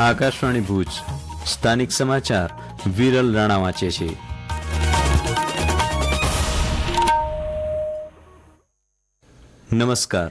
આકાશવાણી ભુજ. સ્થાનિક સમાચાર વિરલ રાણા વાંચે છે. નમસ્કાર.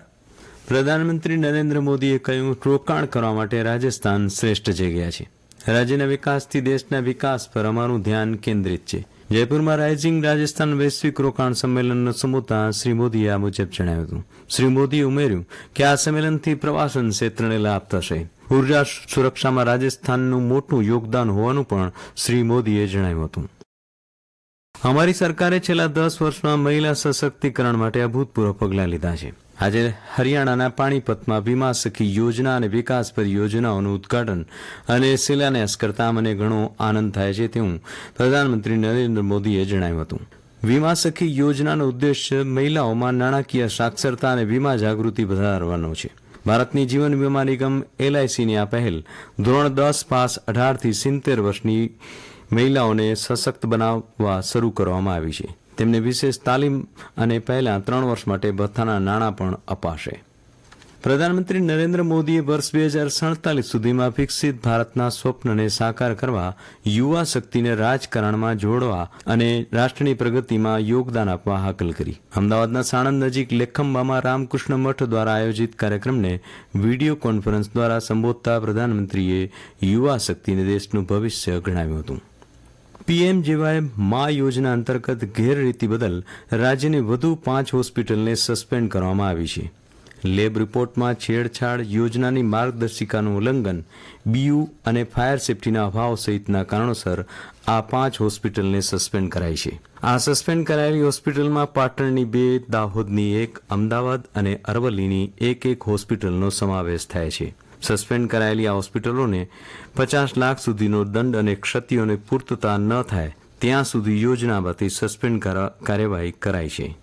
પ્રધાનમંત્રી નરેન્દ્ર મોદીએ કહ્યું, રોકાણ કરવા માટે રાજસ્થાન શ્રેષ્ઠ જગ્યા છે. રાજ્યના વિકાસથી દેશના વિકાસ પર અમારું ધ્યાન કેન્દ્રિત છે. જયપુરમાં રાઇઝિંગ રાજસ્થાન વૈશ્વિક રોકાણ સંમેલનને સંબોધતા શ્રી મોદીએ આ મુજબ જણાવ્યું હતું. શ્રી મોદીએ ઉમેર્યું કે આ સંમેલનથી પ્રવાસન ક્ષેત્રને લાભ થશે. ઊર્જા સુરક્ષામાં રાજસ્થાનનું મોટું યોગદાન હોવાનું પણ શ્રી મોદીએ જણાવ્યું હતું. અમારી સરકારે છેલ્લા દસ વર્ષમાં મહિલા સશક્તિકરણ માટે અભૂતપૂર્વ પગલાં લીધા છે. આજે હરિયાણાના પાણીપતમાં વીમા સખી યોજના અને વિકાસ પરિયોજનાઓનું ઉદઘાટન અને શિલાન્યાસ કરતા મને ઘણો આનંદ થાય છે તેવું પ્રધાનમંત્રી નરેન્દ્ર મોદીએ જણાવ્યું હતું. વીમા સખી યોજનાનો ઉદ્દેશ્ય મહિલાઓમાં નાણાકીય સાક્ષરતા અને વીમા જાગૃતિ વધારવાનો છે. ભારતની જીવન વીમા નિગમ એલઆઈસીની આ પહેલ ધોરણ દસ પાસ અઢારથી સિત્તેર વર્ષની મહિલાઓને સશક્ત બનાવવા શરૂ કરવામાં આવી છે. તેમને વિશેષ તાલીમ અને પહેલા ત્રણ વર્ષ માટે ભથ્થાના નાણાં પણ અપાશે. પ્રધાનમંત્રી નરેન્દ્ર મોદીએ વર્ષ બે હજાર સડતાલીસ સુધીમાં વિકસિત ભારતના સ્વપ્નને સાકાર કરવા, યુવા શક્તિને રાજકારણમાં જોડવા અને રાષ્ટ્રની પ્રગતિમાં યોગદાન આપવા હાકલ કરી. અમદાવાદના સાણંદ નજીક લેખંબામાં રામકૃષ્ણ મઠ દ્વારા આયોજિત કાર્યક્રમને વીડિયો કોન્ફરન્સ દ્વારા સંબોધતા પ્રધાનમંત્રીએ યુવા શક્તિને દેશનું ભવિષ્ય ગણાવ્યું હતું. પીએમજેવાય મા યોજના અંતર્ગત ગેરરીતિ બદલ રાજ્યની વધુ પાંચ હોસ્પિટલને સસ્પેન્ડ કરવામાં આવી છે. લેબ રિપોર્ટમાં છેડછાડ યોજનાની માર્ગદર્શિકાનું ઉલ્લંઘન, બીયુ અને ફાયર સેફટીના અભાવ સહિતના કારણોસર આ પાંચ હોસ્પિટલને સસ્પેન્ડ કરાઈ છે. આ સસ્પેન્ડ કરાયેલી હોસ્પિટલમાં પાટણની બે, દાહોદની એક, અમદાવાદ અને અરવલ્લીની એક એક હોસ્પિટલનો સમાવેશ થાય છે. સસ્પેન્ડ કરાયેલી આ હોસ્પિટલોને પચાસ લાખ સુધીનો દંડ અને ક્ષતિઓને પૂર્તતા ન થાય ત્યાં સુધી યોજનામાંથી સસ્પેન્ડ કાર્યવાહી કરાઈ છે.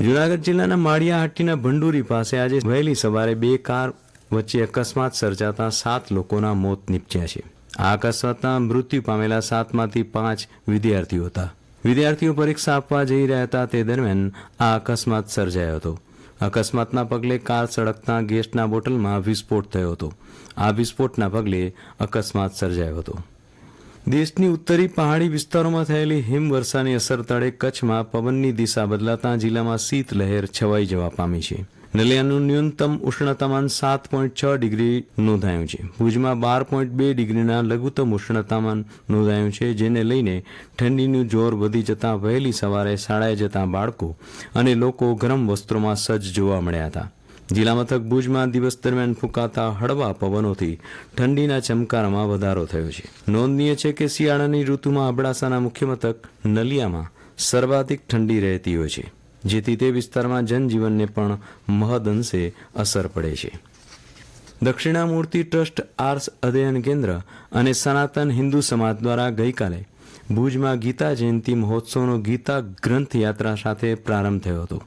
જૂનાગઢ જિલ્લાના માળિયાહાટીના ભંડુરી પાસે આજે વહેલી સવારે બે કાર વચ્ચે અકસ્માત સર્જાતા સાત લોકોના મોત નીપજ્યા છે. આ અકસ્માતમાં મૃત્યુ પામેલા સાતમાંથી પાંચ વિદ્યાર્થીઓ હતા. વિદ્યાર્થીઓ પરીક્ષા આપવા જઈ રહ્યા હતા તે દરમિયાન આ અકસ્માત સર્જાયો હતો. અકસ્માતના પગલે કાર સળગતા ગેસના બોટલમાં વિસ્ફોટ થયો હતો. આ વિસ્ફોટના પગલે અકસ્માત સર્જાયો હતો. દેશની ઉત્તરી પહાડી વિસ્તારોમાં થયેલી હિમવર્ષાની અસર તળે કચ્છમાં પવનની દિશા બદલાતા જિલ્લામાં શીતલહેર છવાઈ જવા પામી છે. નલિયાનું ન્યૂનતમ ઉષ્ણતામાન સાત પોઈન્ટ છ ડિગ્રી નોંધાયું છે. ભુજમાં બાર પોઈન્ટ બે ડિગ્રીના લઘુત્તમ ઉષ્ણતામાન નોંધાયું છે, જેને લઈને ઠંડીનું જોર વધી જતાં વહેલી સવારે શાળાએ જતા બાળકો અને લોકો ગરમ વસ્ત્રોમાં સજ્જ જોવા મળ્યા હતા. જિલ્લા મથક ભુજમાં દિવસ દરમિયાન ફૂંકાતા હળવા પવનોથી ઠંડીના ચમકારામાં વધારો થયો છે. નોંધનીય છે કે શિયાળાની ઋતુમાં અબડાસાના મુખ્ય મથક નલિયામાં સર્વાધિક ઠંડી રહેતી હોય છે. જેથી તે વિસ્તારમાં જનજીવનને પણ મહદઅંશે અસર પડે છે. દક્ષિણામૂર્તિ ટ્રસ્ટ આર્સ અધ્યયન કેન્દ્ર અને સનાતન હિન્દુ સમાજ દ્વારા ગઈકાલે ભુજમાં ગીતા જયંતિ મહોત્સવનો ગીતા ગ્રંથ યાત્રા સાથે પ્રારંભ થયો હતો.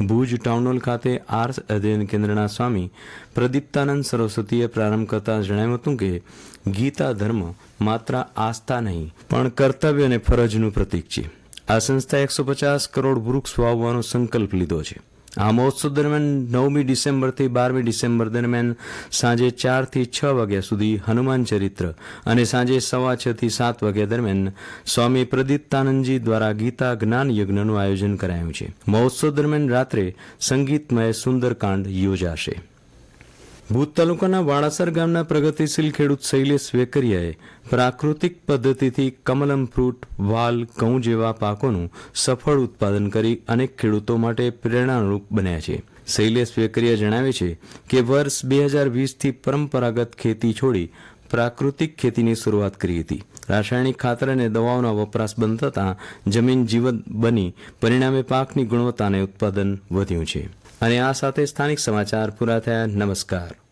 ભુજ ટાઉનહોલ ખાતે આર્સ અધ્યયન કેન્દ્રના સ્વામી પ્રદીપ્તાનંદ સરસ્વતીએ પ્રારંભ કરતા જણાવ્યું હતું કે, ગીતા ધર્મ માત્ર આસ્થા નહીં, પણ કર્તવ્ય અને ફરજનું પ્રતીક છે. આ સંસ્થાએ એકસો પચાસ કરોડ વૃક્ષ વાવવાનો સંકલ્પ લીધો છે. આ મહોત્સવ દરમિયાન નવમી ડિસેમ્બરથી બારમી ડિસેમ્બર દરમિયાન સાંજે ચારથી છ વાગ્યા સુધી હનુમાન ચરિત્ર અને સાંજે સવા છથી સાત વાગ્યા દરમિયાન સ્વામી પ્રદીપ્તાનંદજી દ્વારા ગીતા જ્ઞાન યજ્ઞનું આયોજન કરાયું છે. મહોત્સવ દરમિયાન રાત્રે સંગીતમય સુંદરકાંડ યોજાશે. ભૂત તાલુકાના વાડાસર ગામના પ્રગતિશીલ ખેડૂત શૈલેષ વેકરિયાએ પ્રાકૃતિક પદ્ધતિથી કમલમ ફ્રૂટ, વાલ, ઘઉં જેવા પાકોનું સફળ ઉત્પાદન કરી અનેક ખેડૂતો માટે પ્રેરણારૂપ બન્યા છે. શૈલેષ વેકરિયા જણાવે છે કે વર્ષ બે હજાર વીસથી પરંપરાગત ખેતી છોડી પ્રાકૃતિક ખેતીની શરૂઆત કરી હતી. રાસાયણિક ખાતર અને દવાઓના વપરાશ બંધ થતાં જમીન જીવંત બની પરિણામે પાકની ગુણવત્તા અને ઉત્પાદન વધ્યું છે. અને આ સાથે સ્થાનિક સમાચાર પૂરા થયા. નમસ્કાર.